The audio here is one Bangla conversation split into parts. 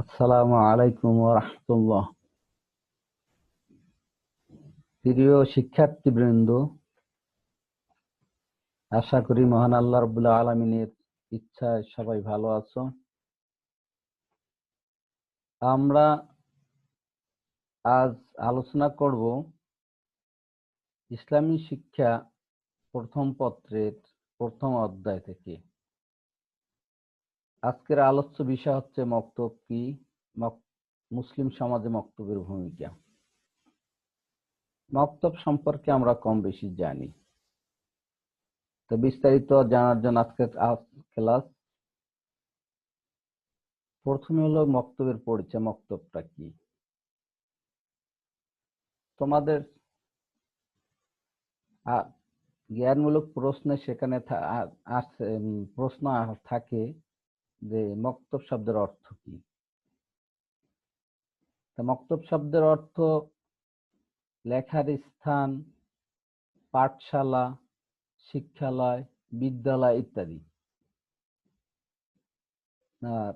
আসসালামু আলাইকুম রহমতুল্লাহ। প্রিয় শিক্ষার্থীবৃন্দ, আশা করি মহান আল্লাহ রবুল্লাহ আলমিনের ইচ্ছায় সবাই ভালো আছো। আমরা আজ আলোচনা করব ইসলামী শিক্ষা প্রথম পত্রের প্রথম অধ্যায় থেকে। আজকের আলোচ্য বিষয় হচ্ছে মক্তব কি? মুসলিম সমাজে মক্তবের ভূমিকা। মক্তব সম্পর্কে আমরা কম বেশি জানি। তো বিস্তারিত জানার জন্য আজকের ক্লাস। প্রথমে হলো মক্তবের পরিচয়, মক্তবটা কি? তোমাদের জ্ঞানমূলক প্রশ্নে সেখানে প্রশ্ন থাকে যে মক্তব শব্দের অর্থ কি? মক্তব শব্দের অর্থ লেখার স্থান, পাঠশালা, শিক্ষালয়, বিদ্যালয় ইত্যাদি। আর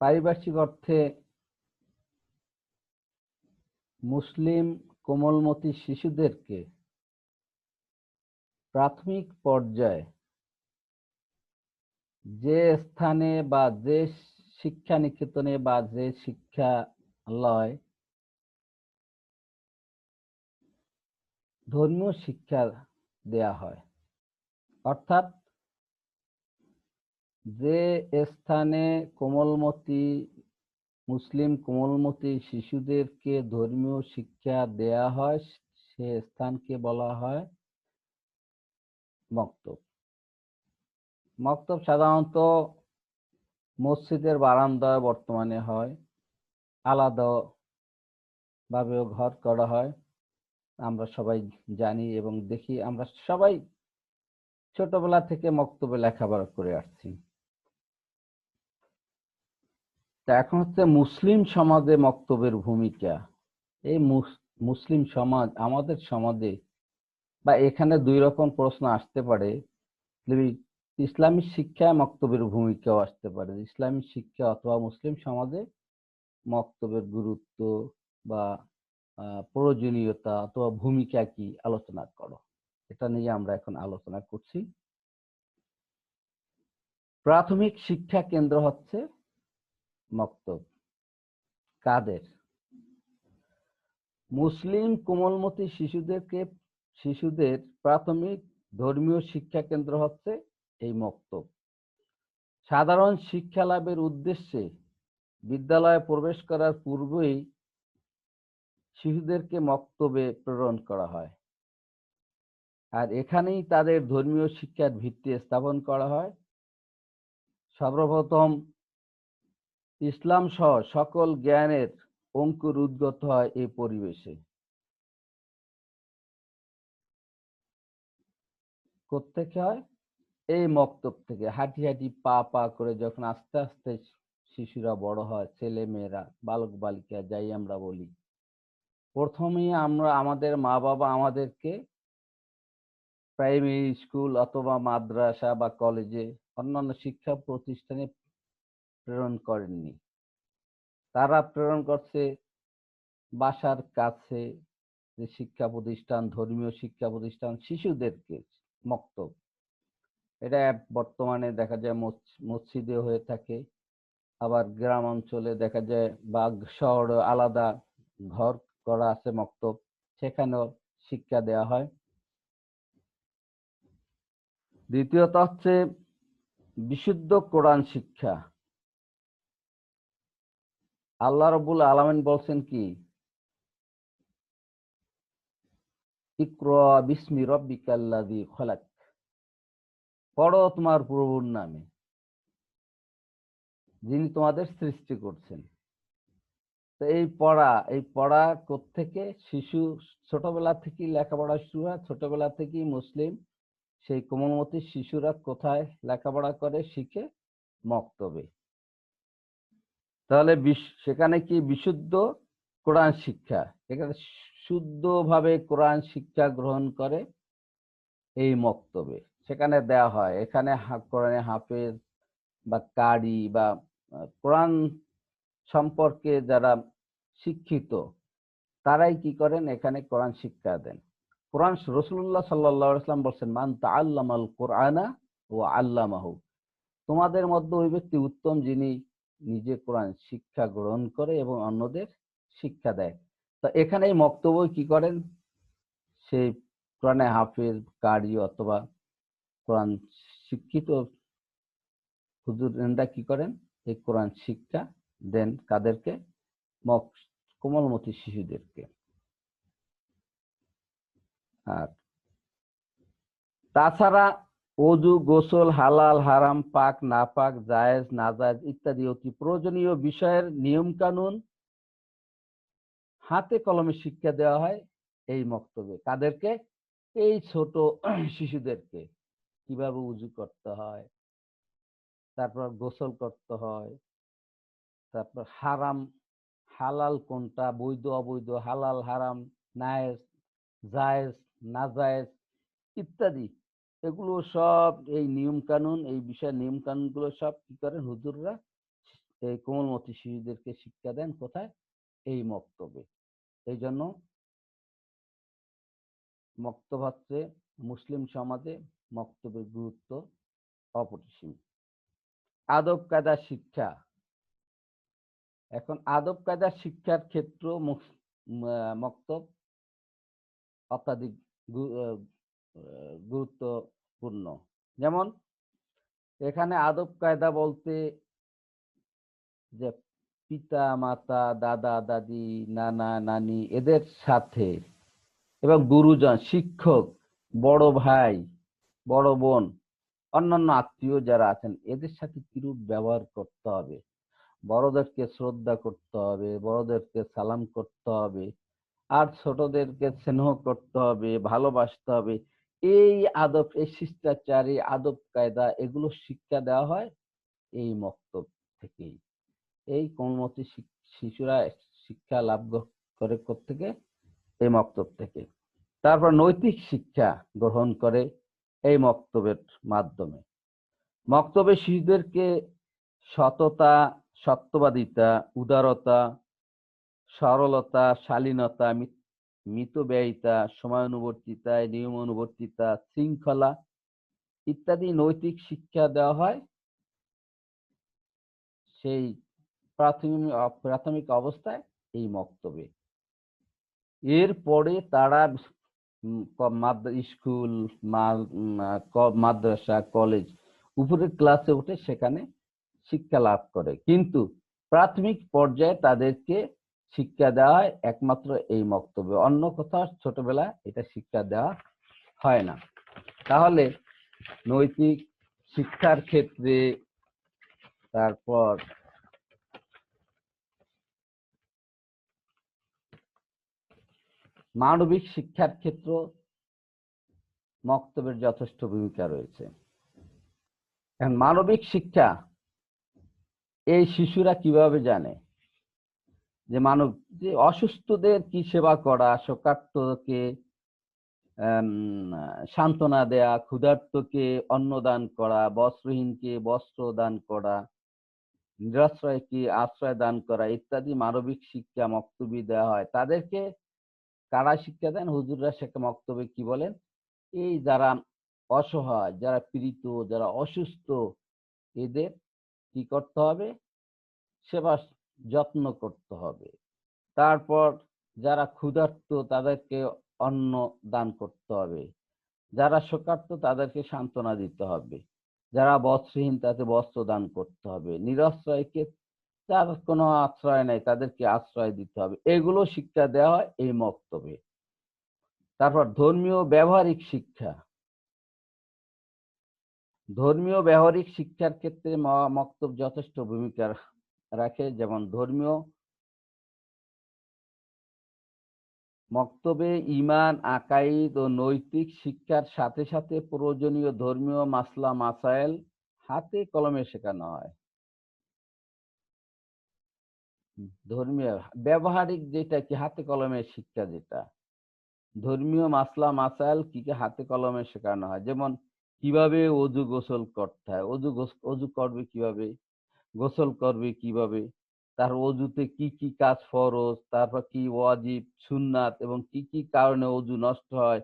পারিপার্শ্বিক অর্থে মুসলিম কোমলমতি শিশুদেরকে প্রাথমিক পর্যায়ে যে স্থানে বা যে শিক্ষা নিকেতনে বা যে শিক্ষালয় ধর্মীয় শিক্ষা দেয়া হয়। অর্থাৎ যে স্থানে কোমলমতি, মুসলিম কোমলমতি শিশুদেরকে ধর্মীয় শিক্ষা দেয়া হয়, সে স্থানকে বলা হয় মক্তব। মক্তব সাধারণত মসজিদের বারান্দায় বর্তমানে হয় আলাদা ভাবেও ঘর করা হয়। আমরা সবাই জানি এবং দেখি, আমরা সবাই ছোটবেলা থেকে মক্তবে লেখাপড়া করে আসছি। তা এখন হচ্ছে মুসলিম সমাজে মক্তবের ভূমিকা। এই মুসলিম সমাজ, আমাদের সমাজে বা এখানে দুই রকম প্রশ্ন আসতে পারে। ইসলামী শিক্ষায় মক্তবের ভূমিকাও আসতে পারে। ইসলামী শিক্ষা অথবা মুসলিম সমাজে মক্তবের গুরুত্ব বা প্রয়োজনীয়তা অথবা ভূমিকা কি আলোচনা করো। এটা নিয়ে আমরা এখন আলোচনা করছি। প্রাথমিক শিক্ষা কেন্দ্র হচ্ছে মক্তব। কাদের? মুসলিম কোমলমতি শিশুদেরকে, শিশুদের প্রাথমিক ধর্মীয় শিক্ষা কেন্দ্র হচ্ছে এই মক্তব। সাধারণ শিক্ষা লাভের উদ্দেশ্যে বিদ্যালয়ে প্রবেশ করার পূর্বেই শিশুদেরকে মক্তবে প্রেরণ করা হয়। আর এখানেই তাদের ধর্মীয় শিক্ষার ভিত্তি স্থাপন করা হয়। সর্বপ্রথম ইসলাম সহ সকল জ্ঞানের অঙ্কুর উদ্গত হয় এই পরিবেশে। কোথেকে হয়? এই মক্তব থেকে হাঁটি হাঁটি পা পা করে যখন আস্তে আস্তে শিশুরা বড় হয় ছেলে মেয়েরা বালক বালিকা যাই আমরা বলি, প্রথমেই আমরা আমাদের মা বাবা আমাদেরকে প্রাইমারি স্কুল অথবা মাদ্রাসা বা কলেজে অন্যান্য শিক্ষা প্রতিষ্ঠানে প্রেরণ করেননি। তারা প্রেরণ করছে বাসার কাছে যে শিক্ষা প্রতিষ্ঠান, ধর্মীয় শিক্ষা প্রতিষ্ঠান শিশুদেরকে মক্তব। এটা বর্তমানে দেখা যায় মসজিদে হয়ে থাকে। আবার গ্রাম অঞ্চলে দেখা যায় বা শহর আলাদা ঘর করা আছে মক্তব, সেখানেও শিক্ষা দেওয়া হয়। দ্বিতীয়ত হচ্ছে বিশুদ্ধ কোরআন শিক্ষা। আল্লাহ রবুল আলমিন বলছেন কি? ইকরা বিসমি রব্বিকাল্লাযী খলাক। পড়ো তোমার প্রভুর নামে। যিনি তোমাদের সৃষ্টি করছেন। তো এই পড়া এই পড়া থেকে শিশু ছোটবেলা থেকেই লেখাপড়া শুরু হয়। ছোটবেলা থেকেই মুসলিম। সেই কোমলমতি শিশুরা কোথায় লেখাপড়া করে শিখে মক্তবে। তাহলে সেখানে কি বিশুদ্ধ কোরআন শিক্ষা? এখানে শুদ্ধভাবে কোরআন শিক্ষা গ্রহণ করে এই মক্তবে। সেখানে দেয়া হয়। এখানে কোরআনে হাফেজ বা কারি বা কোরআন সম্পর্কে যারা শিক্ষিত, তারাই কি করেন? এখানে কোরআন শিক্ষা দেন। কোরআন রসুল্লাহ সাল্লাম বলছেন, মান তা আল্লাম আল কোরআনা ও আল্লামাহু। তোমাদের মধ্যে ওই ব্যক্তি উত্তম যিনি নিজে কোরআন শিক্ষা গ্রহণ করে এবং অন্যদের শিক্ষা দেয়। তো এখানে এই মক্তব্য কি করেন? সেই কোরআনে হাফিজ, কারি অথবা কোরআন শিক্ষিত হুজুরেরা কি করেন? এই কোরআন শিক্ষা দেন কাদেরকে? মক, কোমলমতি শিশুদেরকে। আর তাছাড়া অজু, গোসল, হালাল, হারাম, পাক, নাপাক, জায়েজ, নাজায়েজ ইত্যাদি অতি প্রয়োজনীয় বিষয়ের নিয়ম কানুন হাতে কলমে শিক্ষা দেওয়া হয় এই মক্তবে। কাদেরকে? এই ছোট শিশুদেরকে। কীভাবে উজু করতে হয়, তারপর গোসল করতে হয়, তারপর হারাম, হালাল কোনটা, বৈধ, অবৈধ, হালাল, হারাম নায়েজ জায়েজ, নাজায়েজ ইত্যাদি। এগুলো সব এই নিয়ম কানুন এই বিষয়ে নিয়ম কানুনগুলো সব কি করেন হুজুররা? এই কোমলমতি শিশুদেরকে শিক্ষা দেন কোথায়? এই মক্তবে। এই জন্য মক্তব হচ্ছে মুসলিম সমাজে মক্তবের গুরুত্ব অপরিসীম। আদব কায়দা শিক্ষা। এখন আদব কায়দা শিক্ষার ক্ষেত্র মক্তব অত্যাধিক গুরুত্বপূর্ণ। যেমন, এখানে আদব কায়দা বলতে যে পিতা, মাতা, দাদা, দাদি, নানা, নানি এদের সাথে এবং গুরুজন, শিক্ষক, বড় ভাই বড় বোন, অন্যান্য আত্মীয় যারা আছেন, এদের সাথে কিরূপ ব্যবহার করতে হবে? বড়দেরকে শ্রদ্ধা করতে হবে, বড়দেরকে সালাম করতে হবে, আর ছোটদেরকে স্নেহ করতে হবে, ভালোবাসতে হবে, এই আদব, এই শিষ্টাচার, এই আদব কায়দা, এগুলো শিক্ষা দেওয়া হয়? এই মক্তব থেকেই। এই শিক- শিশুরা শিক্ষা লাভ করে থেকে এই মক্তব থেকে। তারপর নৈতিক শিক্ষা গ্রহণ করে। এই মক্তবের মাধ্যমে। মক্তবে শিশুদেরকে সততা, সত্যবাদিতা, উদারতা, সরলতা, শালীনতা মিতব্যয়িতা সময়ানুবর্তিতা নিয়ম অনুবর্তিতা শৃঙ্খলা ইত্যাদি নৈতিক শিক্ষা দেওয়া হয়। সেই প্রাথমিক প্রাথমিক অবস্থায় এই মক্তবে। এরপরে তারা স্কুল মাদ্রাসা, কলেজ, উপরের ক্লাসে উঠে সেখানে শিক্ষা লাভ করে। কিন্তু প্রাথমিক পর্যায়ে তাদেরকে শিক্ষা দেওয়া হয় একমাত্র এই মক্তব্যে অন্য কোথাও ছোটবেলা এটা শিক্ষা দেওয়া হয় না। তাহলে নৈতিক শিক্ষার ক্ষেত্রে তারপর মানবিক শিক্ষার ক্ষেত্র মক্তবের যথেষ্ট ভূমিকা রয়েছে। এখন মানবিক শিক্ষা এই শিশুরা কীভাবে জানে যে মানব, যে অসুস্থদের কি সেবা করা, শোকার্তকে সান্ত্বনা দেয়া, ক্ষুধার্তকে অন্ন দান করা, বস্ত্রহীনকে বস্ত্র দান করা, নিরাশ্রয়কে আশ্রয় দান করা ইত্যাদি মানবিক শিক্ষা মক্তবি দেওয়া হয়। তাদেরকে কারা শিক্ষা দেন? হুজুররা শেখা মক্তবে কি বলেন? এই যারা অসহায়, যারা পীড়িত, যারা অসুস্থ, এদের কি করতে হবে? সেবা যত্ন করতে হবে। তারপর যারা ক্ষুধার্ত, তাদেরকে অন্ন দান করতে হবে। যারা শোকার্ত, তাদেরকে সান্ত্বনা দিতে হবে। যারা বস্ত্রহীন তাদের বস্ত্র দান করতে হবে। নিরাশ্রয়কে যার কোনো আশ্রয় নাই, তাদেরকে আশ্রয় দিতে হবে। এগুলো শিক্ষা দেওয়া হয় এই মক্তবে। তারপর ধর্মীয় ব্যবহারিক শিক্ষা। ধর্মীয় ব্যবহারিক শিক্ষার ক্ষেত্রে মক্তব যথেষ্ট ভূমিকা রাখে। যেমন ধর্মীয় মক্তবে ইমান, আকাইদ ও নৈতিক শিক্ষার সাথে সাথে প্রয়োজনীয় ধর্মীয় মাসলা মাসাইল হাতে কলমে শেখানো হয়। ধর্মীয় ব্যবহারিক যেটা কি হাতে কলমে শিক্ষা যেটা। ধর্মীয় মাসলা মাসাইল কি কি হাতে কলমে শেখানো হয়? যেমন কীভাবে অজু গোসল করতে হয়? অজু অজু করবে কীভাবে? গোসল করবে কীভাবে? তার অজুতে কি কি কাজ ফরজ? তারপর কি ওয়াজিব, সুন্নাত এবং কি কি কারণে অজু নষ্ট হয়?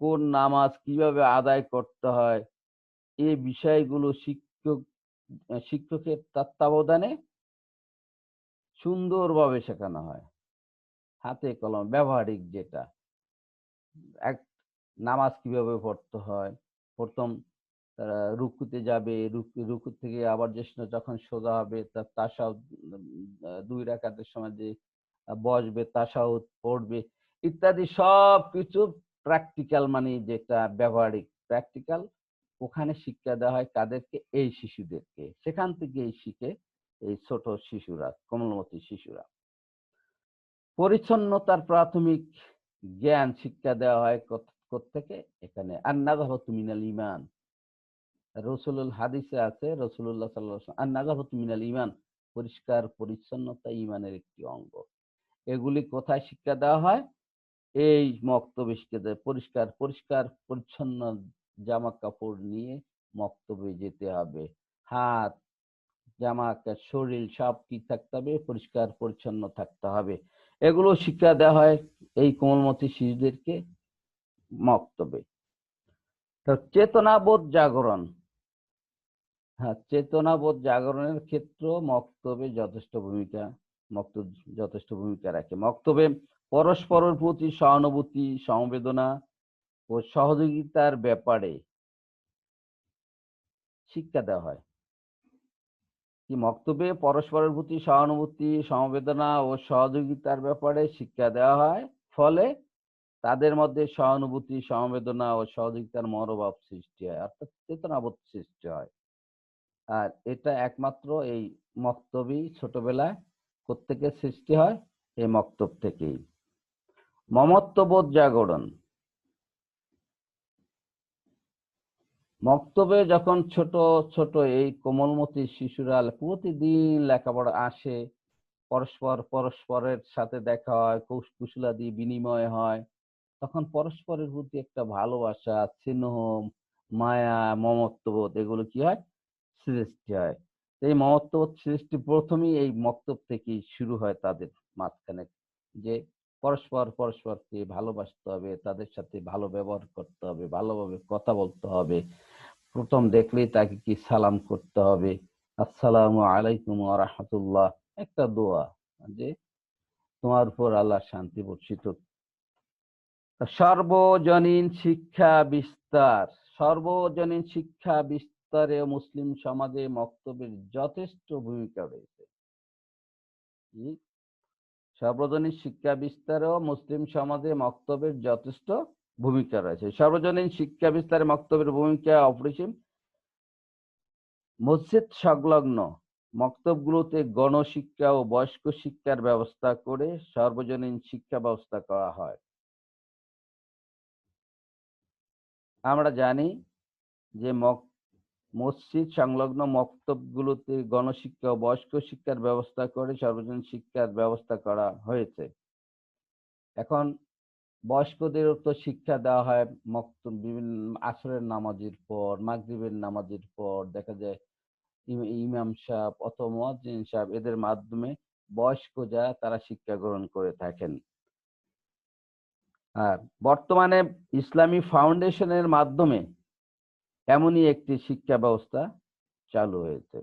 কোন নামাজ কীভাবে আদায় করতে হয়? এই বিষয়গুলো শিক্ষক, শিক্ষকের তত্ত্বাবধানে সুন্দরভাবে শেখানো হয়। হাতে কলম ব্যবহারিক যেটা। এক, নামাজ কীভাবে পড়তে হয়? প্রথম তারা রুকুতে যাবে, রুকু থেকে আবার যে যখন সোজা হবে তার তাসাউদ দুই রাকাতের সময় যে বসবে তাসাউদ পড়বে, ইত্যাদি সব কিছু প্র্যাকটিক্যাল মানে যেটা ব্যবহারিক। প্র্যাকটিক্যাল ওখানে শিক্ষা দেওয়া হয় কাদেরকে? এই শিশুদেরকে। সেখান থেকেই শিখে এই ছোট শিশুরা, কোমলমতি শিশুরা। পরিচ্ছন্নতার প্রাথমিক জ্ঞান শিক্ষা দেওয়া হয় থেকে এখানে আন্নাজাহতু মিনাল ইমান। রসুলুল হাদিসে আছে রসুল্লাহ সাল্লাহ আন্নাজাহতু মিনাল ইমান, পরিষ্কার পরিচ্ছন্নতা ইমানের একটি অঙ্গ। এগুলি কোথায় শিক্ষা দেওয়া হয়? এই মক্তবে পরিষ্কার পরিষ্কার, পরিচ্ছন্ন জামা কাপড় নিয়ে মক্তবে যেতে হবে। হাত জামা শরীর সব কি থাকতে হবে, পরিষ্কার, পরিচ্ছন্ন থাকতে হবে। এগুলো শিক্ষা দেওয়া হয় এই কোমলমতি শিশুদেরকে মক্তবে। চেতনাবোধ জাগরণ। হ্যাঁ চেতনাবোধ জাগরণের ক্ষেত্র মক্তবে যথেষ্ট ভূমিকা মক্তব যথেষ্ট ভূমিকা রাখে। মক্তবে পরস্পরের প্রতি সহানুভূতি, সমবেদনা ও সহযোগিতার ব্যাপারে শিক্ষা দেওয়া হয়। কি মক্তবে পরস্পরের প্রতি সহানুভূতি, সমবেদনা ও সহযোগিতার ব্যাপারে শিক্ষা দেওয়া হয়? ফলে তাদের মধ্যে সহানুভূতি, সমবেদনা ও সহযোগিতার মনোভাব সৃষ্টি হয়, অর্থাৎ চেতনাবোধ সৃষ্টি হয়। আর এটা একমাত্র এই মক্তবই ছোটবেলায় কোত্থেকে সৃষ্টি হয়, এই মক্তব থেকেই। মমত্ববোধ জাগরণ। মক্তবে যখন ছোট ছোট এই কোমলমতি শিশুরা প্রতিদিন লেখাপড়া আসে, পরস্পর পরস্পরের সাথে দেখা হয় কুশলাদি বিনিময় হয়, তখন পরস্পরের প্রতি একটা ভালোবাসা, স্নেহ, মায়া, মমত্ববোধ, এগুলো কি হয়? সৃষ্টি হয়। এই মমত্ববোধ সৃষ্টি প্রথমেই এই মক্তব থেকেই শুরু হয় তাদের মাঝখানে যে পরস্পর পরস্পরকে ভালোবাসতে হবে, তাদের সাথে ভালো ব্যবহার করতে হবে, ভালোভাবে কথা বলতে হবে প্রথম দেখলেই তাকে কি সালাম করতে হবে? আসসালামু আলাইকুম রাহমাতুল্লাহ। একটা দোয়া যে, তোমার উপর আল্লাহ শান্তি বর্ষিত সর্বজনীন শিক্ষা বিস্তার, সর্বজনীন শিক্ষা বিস্তারে মুসলিম সমাজে মক্তবের যথেষ্ট ভূমিকা রয়েছে। সর্বজনীন শিক্ষা বিস্তারেও মুসলিম সমাজে মক্তবের যথেষ্ট ভূমিকা রয়েছে। সর্বজনীন শিক্ষা বিস্তারে মক্তবের ভূমিকা অপরিসীম। মসজিদ সংলগ্ন মক্তবগুলোতে গণশিক্ষা ও বয়স্ক শিক্ষার ব্যবস্থা করে সর্বজনীন শিক্ষা ব্যবস্থা করা হয়। আমরা জানি যে মসজিদ সংলগ্ন মক্তবগুলোতে গণশিক্ষা ও বয়স্ক শিক্ষার ব্যবস্থা করে সর্বজনীন শিক্ষার ব্যবস্থা করা হয়েছে। এখন বয়স্কদেরও তো শিক্ষা দেওয়া হয় মক্তব বিভিন্ন আসরের নামাজের পর, মাগরিবের নামাজের পর, দেখা যায় ইমাম সাহেব অথবা সাহেব এদের মাধ্যমে বয়স্ক যা তারা শিক্ষা গ্রহণ করে থাকেন। আর বর্তমানে ইসলামী ফাউন্ডেশনের মাধ্যমে এমনই একটি শিক্ষা ব্যবস্থা চালু হয়েছে।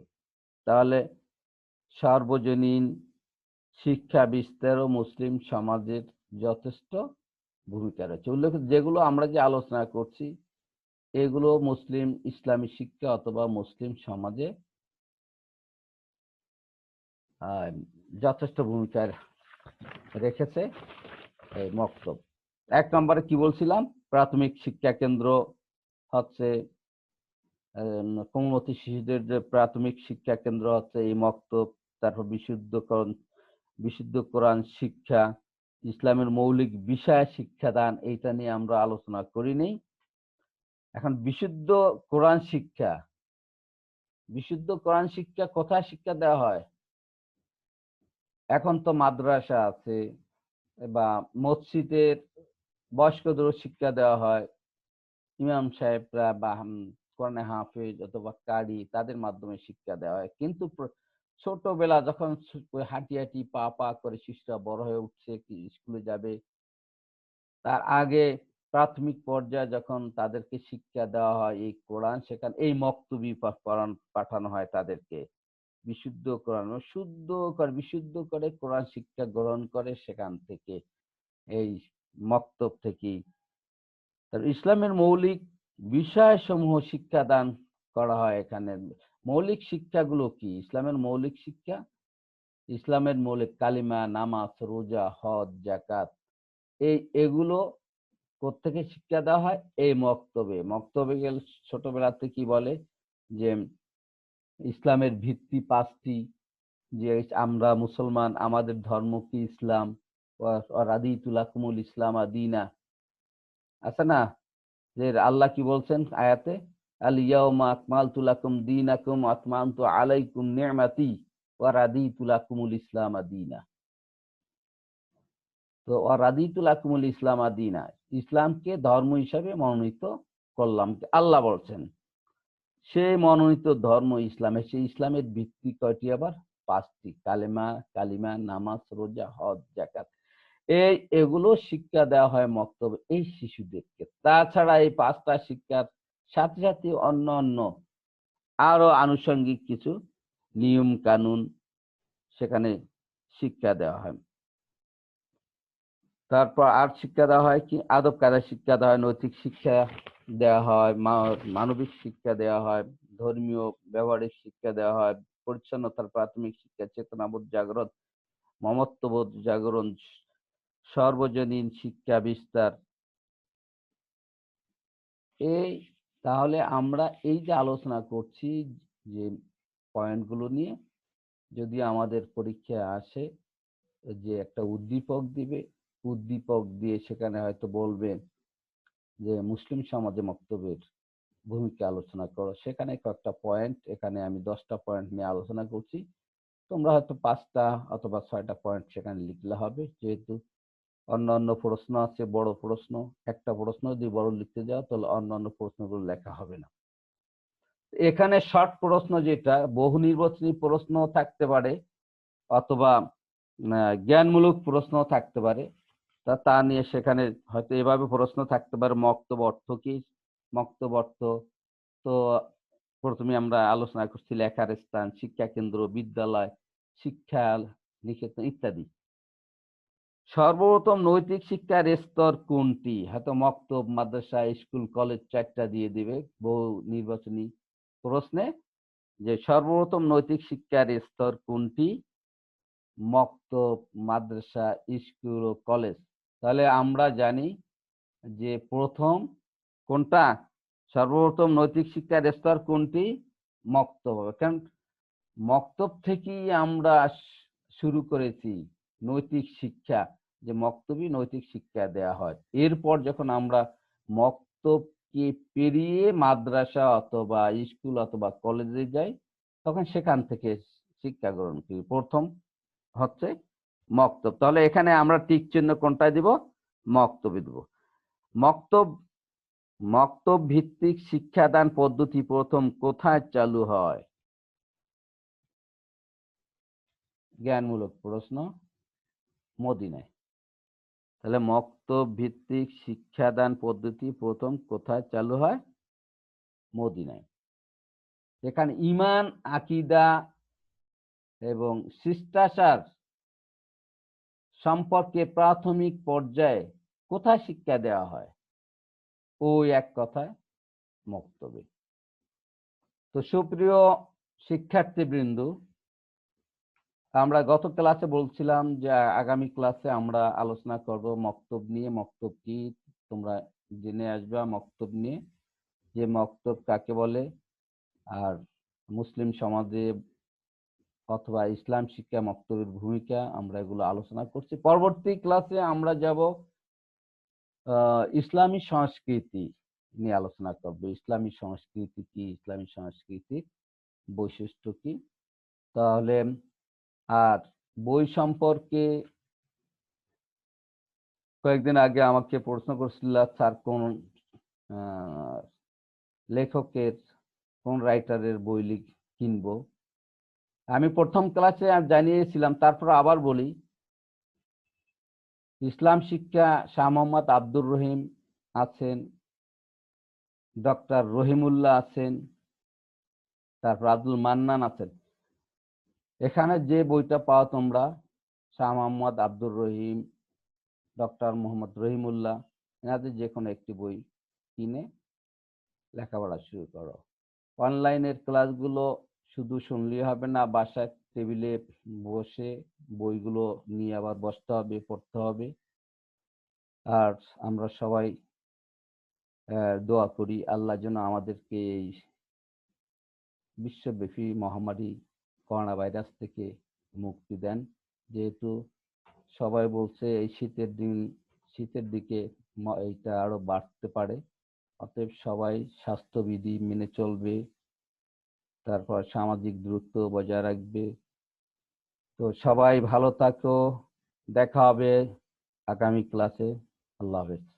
তাহলে সার্বজনীন শিক্ষা বিস্তার ও মুসলিম সমাজের যথেষ্ট ভূমিকা রয়েছে। উল্লেখ যেগুলো আমরা যে আলোচনা করছি, এগুলো মুসলিম ইসলামী শিক্ষা অথবা মুসলিম সমাজে যথেষ্ট ভূমিকা রেখেছে এই মক্তব। এক নম্বরে কি বলছিলাম? প্রাথমিক শিক্ষা কেন্দ্র হচ্ছে কোমলমতি শিশুদের যে প্রাথমিক শিক্ষা কেন্দ্র হচ্ছে এই মক্তব, তারপর বিশুদ্ধকরণ বিশুদ্ধ কোরআন শিক্ষা ইসলামের মৌলিক বিষয় শিক্ষাদান এইটা নিয়ে আমরা আলোচনা করি নেই। এখন বিশুদ্ধ কোরআন শিক্ষা। বিশুদ্ধ কোরআন শিক্ষা কোথায় শিক্ষা দেওয়া হয়? এখন তো মাদ্রাসা আছে বা মসজিদের বয়স্কদেরও শিক্ষা দেওয়া হয়। ইমাম সাহেবরা বা কোরআনে হাফেজ অথবা কারি তাদের মাধ্যমে শিক্ষা দেওয়া হয়। কিন্তু ছোটবেলা যখন হাঁটি হাঁটি পা পা করে শিশুরা বড় হয়ে উঠছে, কি স্কুলে যাবে, তার আগে প্রাথমিক পর্যায়ে যখন তাদেরকে শিক্ষা দেওয়া হয়, এই কোরআন সেখানে এই মক্তবি পাঠানো হয় তাদেরকে, বিশুদ্ধ কোরআন শুদ্ধ করে, বিশুদ্ধ করে কোরআন শিক্ষা গ্রহণ করে সেখান থেকে, এই মক্তব থেকেই। ইসলামের মৌলিক বিষয়সমূহ শিক্ষাদান করা হয় এখানে। মৌলিক শিক্ষাগুলো কি? ইসলামের মৌলিক শিক্ষা? ইসলামের মৌলিক কালিমা, নামাজ, রোজা, হজ জাকাত এই এগুলো কোত্থেকে শিক্ষা দেওয়া হয়? এই মক্তবে। মক্তবে গেলে ছোটবেলাতে কি বলে যে, ইসলামের ভিত্তি পাঁচটি। যে, আমরা মুসলমান, আমাদের ধর্ম কি ইসলাম? ইসলাম আদিনা আছে না? যে, আল্লাহ কি বলছেন আয়াতে? ইসলামকে ধর্ম হিসাবে মনোনীত করলাম। আল্লাহ বলছেন সেই মনোনীত ধর্ম ইসলামে সেই ইসলামের ভিত্তি কয়টি আবার? পাঁচটি, কালেমা, কালিমা, নামাজ, রোজা, হজ জাকাত এই, এগুলো শিক্ষা দেওয়া হয় মক্তব্য এই শিশুদেরকে। তাছাড়া এই পাঁচটা শিক্ষার সাথে সাথে অন্য অন্য আরও আনুষঙ্গিক কিছু নিয়ম কানুন সেখানে শিক্ষা দেওয়া হয়। তারপর আর শিক্ষা দেওয়া হয় কি? আদব কায়দা শিক্ষা দেওয়া হয়, নৈতিক শিক্ষা দেওয়া হয় মানবিক শিক্ষা দেওয়া হয়, ধর্মীয় ব্যবহারিক শিক্ষা দেওয়া হয়, পরিচ্ছন্নতার প্রাথমিক শিক্ষা, চেতনাবোধ জাগরণ, মমত্ববোধ জাগরণ, সর্বজনীন শিক্ষা বিস্তার। এই তাহলে আমরা এই যে আলোচনা করছি যে পয়েন্টগুলো নিয়ে, যদি আমাদের পরীক্ষায় আসে যে একটা উদ্দীপক দিবে, উদ্দীপক দিয়ে সেখানে হয়তো বলবে যে মুসলিম সমাজে মক্তবের ভূমিকা আলোচনা করো। সেখানে কয়েকটা পয়েন্ট, এখানে আমি দশটা পয়েন্ট নিয়ে আলোচনা করছি। তোমরা হয়তো পাঁচটা অথবা ছয়টা পয়েন্ট সেখানে লিখলে হবে, যেহেতু অন্যান্য প্রশ্ন আছে, বড় প্রশ্ন, একটা প্রশ্ন যদি বড় লিখতে যাও, তাহলে অন্যান্য প্রশ্নগুলো লেখা হবে না। এখানে শর্ট প্রশ্ন যেটা, বহু নির্বাচনী প্রশ্ন থাকতে পারে, অথবা জ্ঞানমূলক প্রশ্ন থাকতে পারে, তা তা নিয়ে সেখানে হয়তো এভাবে প্রশ্ন থাকতে পারে, মক্তব অর্থ কি? মক্তব অর্থ, তো প্রথমে আমরা আলোচনা করছি লেখার স্থান, শিক্ষা কেন্দ্র, বিদ্যালয়, শিক্ষা নিকেতন ইত্যাদি। সর্বপ্রথম নৈতিক শিক্ষার স্তর কোনটি? হয়তো মক্তব, মাদ্রাসা, স্কুল, কলেজ চারটা দিয়ে দিবে বহু নির্বাচনী প্রশ্নে। যে সর্বপ্রথম নৈতিক শিক্ষার স্তর কোনটি? মক্তব, মাদ্রাসা, স্কুল ও কলেজ। তাহলে আমরা জানি যে প্রথম কোনটা? সর্বপ্রথম নৈতিক শিক্ষার স্তর কোনটি? মক্তব। কারণ মক্তব থেকেই আমরা শুরু করেছি নৈতিক শিক্ষা। যে মক্তবই নৈতিক শিক্ষা দেয়া হয়। এরপর যখন আমরা মক্তবকে পেরিয়ে মাদ্রাসা অথবা স্কুল অথবা কলেজে যাই, তখন সেখান থেকে শিক্ষা গ্রহণ করি। প্রথম হচ্ছে মক্তব। তাহলে এখানে আমরা টিক চিহ্ন কোনটায় দিব? মক্তবে দিব। মক্তব মক্তব ভিত্তিক শিক্ষাদান পদ্ধতি প্রথম কোথায় চালু হয়? জ্ঞানমূলক প্রশ্ন, মদিনায়। তাহলে মক্তব ভিত্তিক শিক্ষাদান পদ্ধতি প্রথম কোথায় চালু হয়? মদিনায়। এখানে ইমান, আকিদা এবং শিষ্টাচার সম্পর্কে প্রাথমিক পর্যায়ে কোথায় শিক্ষা দেওয়া হয়? ওই এক কথায় মক্তবে। তো সুপ্রিয় শিক্ষার্থীবৃন্দ আমরা গত ক্লাসে বলছিলাম যে, আগামী ক্লাসে আমরা আলোচনা করব মক্তব নিয়ে। মক্তব কি? তোমরা জেনে আসবে মক্তব নিয়ে। যে মক্তব কাকে বলে? আর মুসলিম সমাজে অথবা ইসলাম শিক্ষা মক্তবের ভূমিকা আমরা এগুলো আলোচনা করছি। পরবর্তী ক্লাসে আমরা যাব ইসলামী সংস্কৃতি নিয়ে আলোচনা করব। ইসলামী সংস্কৃতি কি? ইসলামী সংস্কৃতির বৈশিষ্ট্য কি? তাহলে আর বই সম্পর্কে কয়েকদিন আগে আমাকে প্রশ্ন করছিল, স্যার, কোন লেখকের, কোন রাইটারের বই লিখ কিনবো? আমি প্রথম ক্লাসে জানিয়েছিলাম, তারপর আবার বলি, ইসলাম শিক্ষা শাহ মোহাম্মদ আব্দুর রহিম আছেন, ডক্টর রহিমুল্লাহ আছেন, তারপর আব্দুল মান্নান আছেন। এখানে যে বইটা পাও তোমরা, শাহ মোহাম্মদ আব্দুর রহিম, ডক্টর মোহাম্মদ রহিমুল্লাহ, এনাদের যে কোনো একটি বই কিনে লেখাপড়া শুরু করো। অনলাইনের ক্লাসগুলো শুধু শুনলেই হবে না বাসায় টেবিলে বসে বইগুলো নিয়ে আবার বসতে হবে, পড়তে হবে। আর আমরা সবাই দোয়া করি আল্লাহ যেন আমাদেরকে এই বিশ্বব্যাপী মহামারী করোনা ভাইরাস থেকে মুক্তি দেন। যেহেতু সবাই বলছে এই শীতের দিন, শীতের দিকে এইটা আরও বাড়তে পারে। অতএব সবাই স্বাস্থ্যবিধি মেনে চলবে। তারপর সামাজিক দূরত্ব বজায় রাখবে। তো সবাই ভালো থাকো। দেখা হবে আগামী ক্লাসে। আল্লাহ হাফেজ।